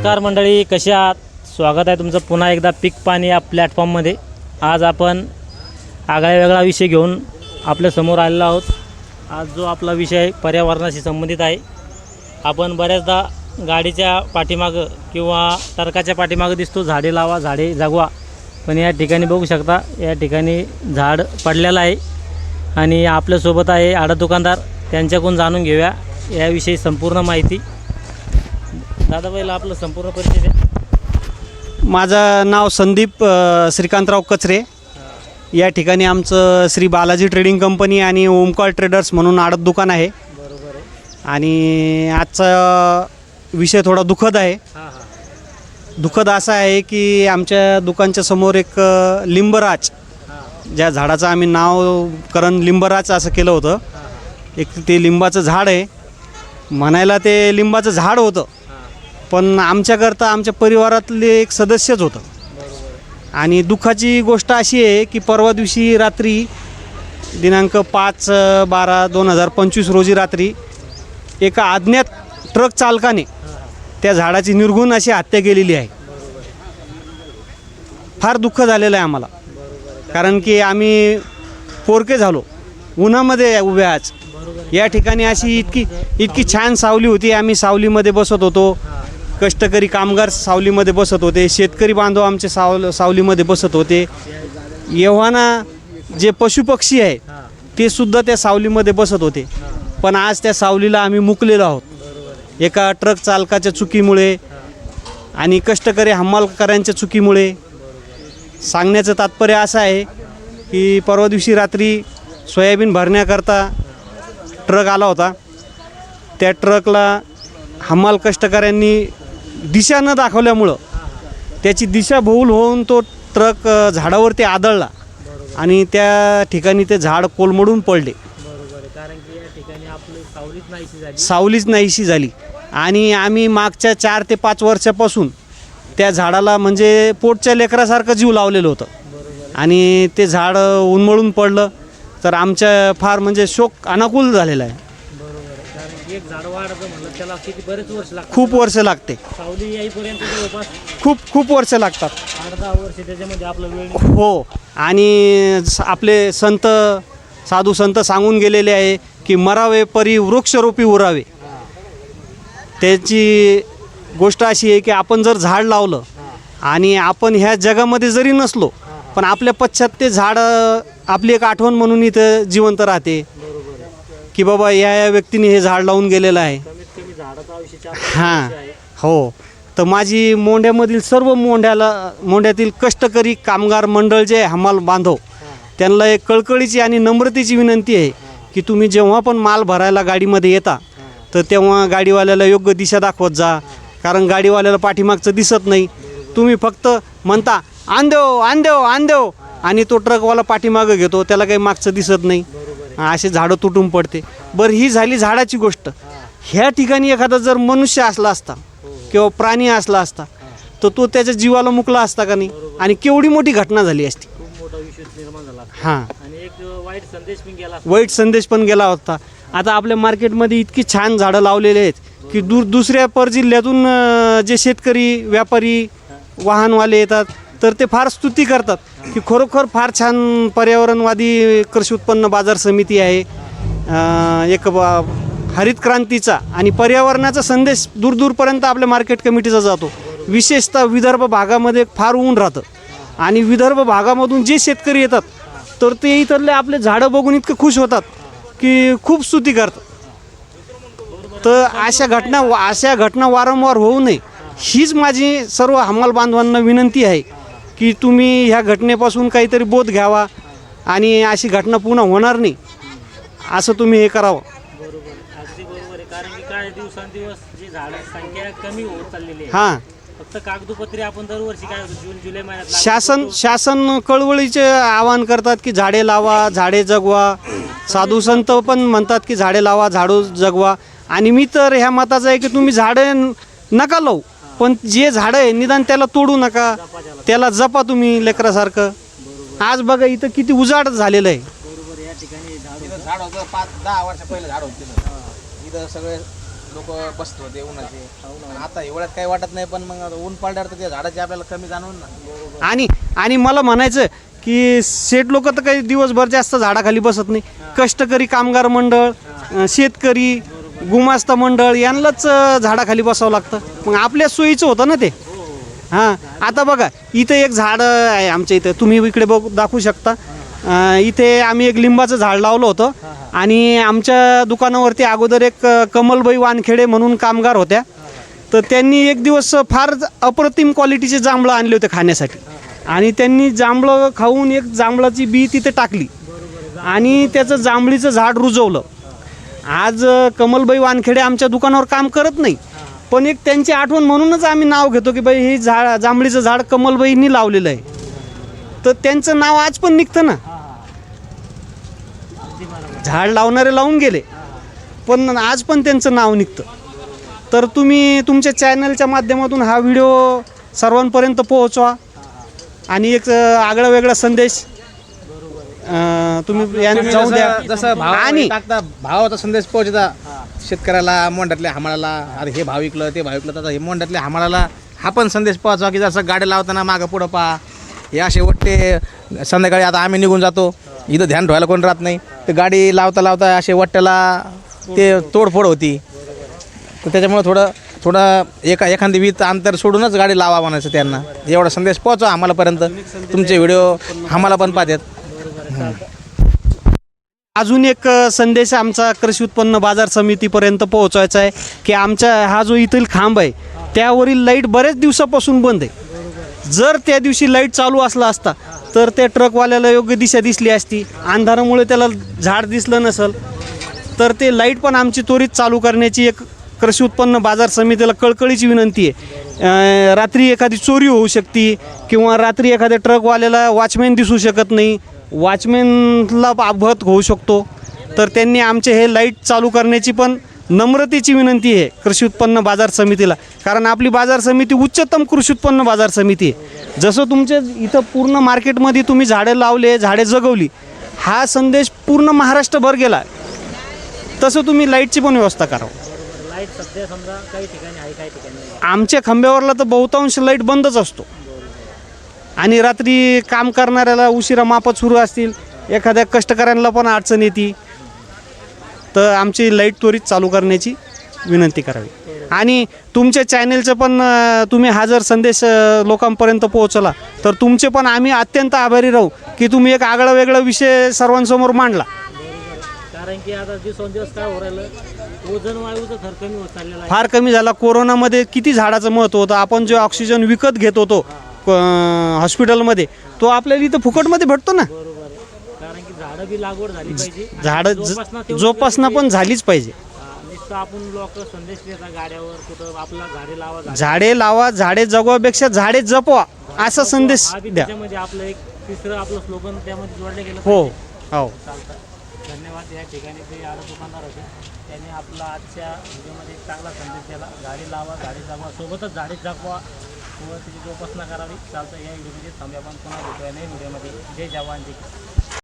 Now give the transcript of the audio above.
नमस्कार मंडळी कशा आहात? स्वागत आहे तुमचं पुन्हा एकदा पीक पाणी या प्लॅटफॉर्ममध्ये आज आपण आगळा वेगळा विषय घेऊन आपल्यासमोर आलेलो आहोत. आज जो आपला विषय पर्यावरणाशी संबंधित आहे आपण बऱ्याचदा गाडीच्या पाठीमागं किंवा तर्काच्या पाठीमागं दिसतो झाडे लावा झाडे जगवा. पण या ठिकाणी बघू शकता या ठिकाणी झाड पडलेलं आहे. आणि आपल्यासोबत आहे आडा दुकानदार त्यांच्याकडून जाणून घेऊया. याविषयी संपूर्ण माहिती दादा पहिला आपलं संपूर्ण परिचय द्या. माझं नाव संदीप अ, श्रीकांतराव कचरे. या ठिकाणी आमचं श्री बालाजी ट्रेडिंग कंपनी आणि ओमकार ट्रेडर्स म्हणून आडत दुकान आहे. बरोबर आहे. आणि आजचा विषय थोडा दुःखद आहे. हां हां. दुःखद असा आहे की आमच्या दुकानच्या समोर एक अ, लिंबराज. हां. ज्या झाडाचं आम्ही नावकरण लिंबराज असं केलं होतं. हां. एक ते लिंबाचं झाड आहे. म्हणायला ते लिंबाचं झाड होतं. पण आमच्याकरता आमच्या परिवारातले एक सदस्यच होतं. आणि दुःखाची गोष्ट अशी आहे की परवा दिवशी रात्री दिनांक पाच बारा दोन हजार पंचवीस रोजी रात्री एका अज्ञात ट्रक चालकाने त्या झाडाची निर्गुण अशी हत्या केलेली आहे. फार दुःख झालेलं आहे आम्हाला. कारण की आम्ही पोरके झालो. उन्हामध्ये उभे आज. या ठिकाणी अशी इतकी इतकी छान सावली होती. आम्ही सावलीमध्ये बसत होतो. कष्टकरी कामगार सावलीमध्ये बसत होते. शेतकरी बांधव आमचे सावल सावलीमध्ये बसत होते. एव्हाना जे पशुपक्षी आहे ते सुद्धा त्या सावलीमध्ये बसत होते. पण आज त्या सावलीला आम्ही मुकलेलो आहोत. एका ट्रक चालकाच्या चुकीमुळे आणि कष्टकरी हमालकऱ्यांच्या चुकीमुळे. सांगण्याचं तात्पर्य असं आहे की परवा दिवशी रात्री सोयाबीन भरण्याकरता ट्रक आला होता. त्या ट्रकला हमाल कष्टकऱ्यांनी दिशा न दाखवल्यामुळं त्याची दिशा भूल होऊन तो ट्रक झाडावरती आदळला. आणि त्या ठिकाणी ते झाड कोलमडून पडले. सावलीच नाहीशी झाली. आणि आम्ही मागच्या चार ते पाच वर्षापासून त्या झाडाला म्हणजे पोटच्या लेकरासारखं जीव लावलेलं होतं. आणि ते झाड उन्मळून पडलं. तर आमच्या फार म्हणजे शोक अनाकूल झालेला आहे बरोबर आहे कारण की एक झाड वाढायचं म्हणलं त्याला किती बरेच वर्ष लागतात. खूप वर्ष लागते. सावली येईपर्यंत जवळपास खूप खूप वर्ष लागतात. आठ दहा वर्ष त्याच्यामध्ये आपलं वेळ निघून हो आणि स- आपले संत साधू संत सांगून गेलेले आहे की मरावे परी वृक्षरोपी उरावे. त्याची गोष्ट अशी आहे की आपण जर झाड लावलं आणि आपण ह्या जगामध्ये जरी नसलो पण आपल्या पश्चात ते झाड आपली एक आठवण म्हणून इथं जिवंत राहते. की बाबा या या व्यक्तीने हे झाड लावून गेलेलं आहे. हां हो. तर माझी मोंढ्यामधील सर्व मोंढ्याला मोंढ्यातील कष्टकरी कामगार मंडळ जे आहे, हमाल बांधव त्यांना एक कळकळीची आणि नम्रतेची विनंती आहे की तुम्ही जेव्हा पण माल भरायला गाडीमध्ये येता तर तेव्हा गाडीवाल्याला योग्य दिशा दाखवत जा. कारण गाडीवाल्याला पाठीमागचं दिसत नाही. तुम्ही फक्त म्हणता आण देव आण देव आण देव. आणि तो ट्रकवाला पाठीमागं घेतो त्याला काही मागचं दिसत नाही. असे झाडं तुटून पडते. बरं ही झाली झाडाची गोष्ट. ह्या ठिकाणी एखादा जर मनुष्य असला असता किंवा प्राणी असला असता तर तो त्याच्या जीवाला मुकला असता का नाही? आणि केवढी मोठी घटना झाली असती. हां. वाईट संदेश पण गेला. वाईट संदेश पण गेला होता. आता आपल्या मार्केटमध्ये इतकी छान झाडं लावलेले आहेत की दूर दुसऱ्या परजिल्ह्यातून जे शेतकरी व्यापारी वाहनवाले येतात. तर ते फार स्तुती करतात की खरोखर फार छान पर्यावरणवादी कृषी उत्पन्न बाजार समिती आहे. एक बा- हरित क्रांतीचा आणि पर्यावरणाचा संदेश दूरदूरपर्यंत आपल्या मार्केट कमिटीचा जातो. विशेषतः विदर्भ भागामध्ये फार ऊन राहतं. आणि विदर्भ भागामधून जे शेतकरी येतात तर ते इथले आपले झाडं बघून इतकं खुश होतात की खूप स्तुती करतात. तर अशा घटना अशा घटना वारंवार होऊ नये. हीच माझी सर्व हमाल बांधवांना विनंती आहे. की तुम्ही ह्या घटनेपासून काहीतरी बोध घ्यावा आणि अशी घटना पुन्हा होणार नाही. असं तुम्ही हे करावं. बरोबर. आहे. अगदी बरोबर आहे. कारण की काय दिवसांदिवस जी झाडांची संख्या कमी होत चाललेली आहे. हां. फक्त कागदोपत्री आपण दरवर्षी काय होतं? जून जुलै महिन्यात लागवड शासन करतो. शासन कळवळीचे आवाहन करतात की झाडे लावा झाडे जगवा. साधू संत पण म्हणतात की झाडे लावा झाडू जगवा. आणि मी तर ह्या मताचं आहे की तुम्ही झाडे न- नका लावू. पण जे झाडं आहे निदान त्याला तोडू नका. त्याला. जपा तुम्ही लेकरासारखं. आज बघा इथं किती उजाड झालेलं आहे. बरोबर या ठिकाणी झाड तिथं झाड होतं पाच दहा वर्ष पहिलं झाड होतं तिथं. इथं सगळे लोक बसत होते उन्हाचे. आणि आता एवढ्यात काही वाटत नाही पण मग आता ऊन पडल्यावर तर त्या झाडाची आपल्याला कमी जाणवून ना. आणि आणि मला म्हणायचं की शेठ लोक तर काही दिवसभर जास्त झाडाखाली बसत नाही. कष्टकरी कामगार मंडळ अं, शेतकरी गुमास्ता मंडळ यांनाच झाडाखाली बसावं लागतं. मग आपल्या सोयीचं होतं ना ते? हां. आता बघा इथं एक झाड आहे आमच्या इथं. तुम्ही इकडे बघ दाखवू शकता. इथे आम्ही एक लिंबाचं झाड लावलं होतं. आणि आमच्या दुकानावरती अगोदर एक कमलबाई वानखेडे म्हणून कामगार होत्या. तर त्यांनी एक दिवस फार अप्रतिम क्वालिटीचे जांभळं आणले होते खाण्यासाठी. आणि त्यांनी जांभळं खाऊन एक जांभळाची बी तिथे टाकली. आणि त्याचं जांभळीचं झाड रुजवलं. आज अ, कमलबाई वानखेडे आमच्या दुकानावर काम करत नाही. पण एक त्यांची आठवण म्हणूनच आम्ही नाव घेतो की बाई हे झाड जांभळीचं झाड कमलबाईंनी लावलेलं आहे. तर त्यांचं नाव आज पण निघतं ना. झाड लावणारे लावून गेले. पण आज पण त्यांचं नाव निघतं. तर तुम्ही तुमच्या चॅनलच्या माध्यमातून हा व्हिडिओ सर्वांपर्यंत पोहोचवा. आणि एक अ, आगळा वेगळा संदेश अ, तुम्ही यांना जाऊ द्या. जसं- जसं भाव आणि टाकता भावाचा संदेश पोहोचता. शेतकऱ्याला मोंढ्यातल्या हमालाला अरे हे भाव विकलं ते भाव विकलं तर हे मोंढ्यातल्या हमालाला हा पण संदेश पोहोचवा की जसं गाडी लावताना मागं पुढं पहा. हे असे वट्टे संध्याकाळी आता आम्ही निघून जातो. इथं ध्यान ठेवायला कोण राहत नाही. तर गाडी लावता लावता असे वट्ट्याला ते तोडफोड होती. तर त्याच्यामुळं थोडं थोडं एका एखादी वीत अंतर सोडूनच गाडी लावा म्हणायचं त्यांना. एवढा संदेश पोहोचवा आम्हालापर्यंत तुमचे व्हिडिओ आम्हाला पण पाहतात. अजून एक संदेश आमचा कृषी उत्पन्न बाजार समितीपर्यंत पोहोचवायचा आहे की आमचा हा जो इथील खांब आहे त्यावरील लाइट बरेच दिवसापासून बंद आहे. जर त्या दिवशी लाइट चालू असला असता तर त्या ट्रकवाल्याला योग्य दिशा दिसली असती अंधारामुळे त्याला झाड दिसलं नसल तर ते लाइट पण आमची त्वरित चालू करण्याची एक कृषी उत्पन्न बाजार समितीला कळकळीची विनंती आहे. रात्री एखादी चोरी होऊ शकते किंवा रात्री एखाद्या ट्रकवाल्याला वॉचमॅन दिसू शकत नाही वॉचमॅनला अपघात होऊ शकतो. तर त्यांनी आमचे हे लाइट चालू करण्याची पण नम्रतेची विनंती आहे कृषी उत्पन्न बाजार समितीला. कारण आपली बाजार समिती उच्चतम कृषी उत्पन्न बाजार समिती आहे. जसं तुमच्या इथं पूर्ण मार्केटमध्ये तुम्ही झाडे लावले झाडे जगवली हा संदेश पूर्ण महाराष्ट्रभर गेला. तसं तुम्ही लाईटची पण व्यवस्था करा. लाइट सध्या समजा काही ठिकाणी आहे काही ठिकाणी. आमच्या खांब्यावरला तर बहुतांश लाइट बंदच असतो. आणि रात्री काम करणाऱ्याला उशिरा मापत सुरू असतील एखाद्या कष्टकऱ्यांना पण अडचण येते. तर आमची लाइट त्वरित चालू करण्याची विनंती करावी. आणि तुमच्या चॅनेलचं पण तुम्ही हा जर संदेश लोकांपर्यंत पोहोचला तर तुमचे पण आम्ही अत्यंत आभारी राहू की तुम्ही एक आगळा वेगळा विषय सर्वांसमोर मांडला. कारण की आता दिवसेंदिवस काय हो राहिलं ओझोन वायूचा थर कमी होत चाललेला फार कमी झाला. कोरोनामध्ये किती झाडाचं महत्त्व होतं? आपण जो ऑक्सिजन विकत घेत होतो हॉस्पिटलमध्ये तो आपल्याला इथं फुकटमध्ये भेटतो ना. कारण की झाडं बी लागवड झाली पाहिजे. झाडं जोपासना पण झालीच पाहिजे. नुसतं आपण लोक संदेश देतात गाड्यावर कुठं आपला झाडे लावा झाडे झाडे लावा झाडे जगवापेक्षा झाडे जपवा असा संदेश द्या. आपलं एक तिसरं आपलं स्लोगन त्यामध्ये जोडलं गेलं हो. हो. चालतं. धन्यवाद या ठिकाणी ते आलं दुकानदार होते. त्यांनी आपला आजच्या व्हिडिओमध्ये एक चांगला संदेश दिला. गाडी लावा गाडी जगवा सोबतच झाडे जगवा. व त्याची जोपासना करावी. चालतं या व्हिडिओमध्ये थांबे आपण. पुन्हा भेटूया नाही व्हिडिओमध्ये जय जवान जय किसान.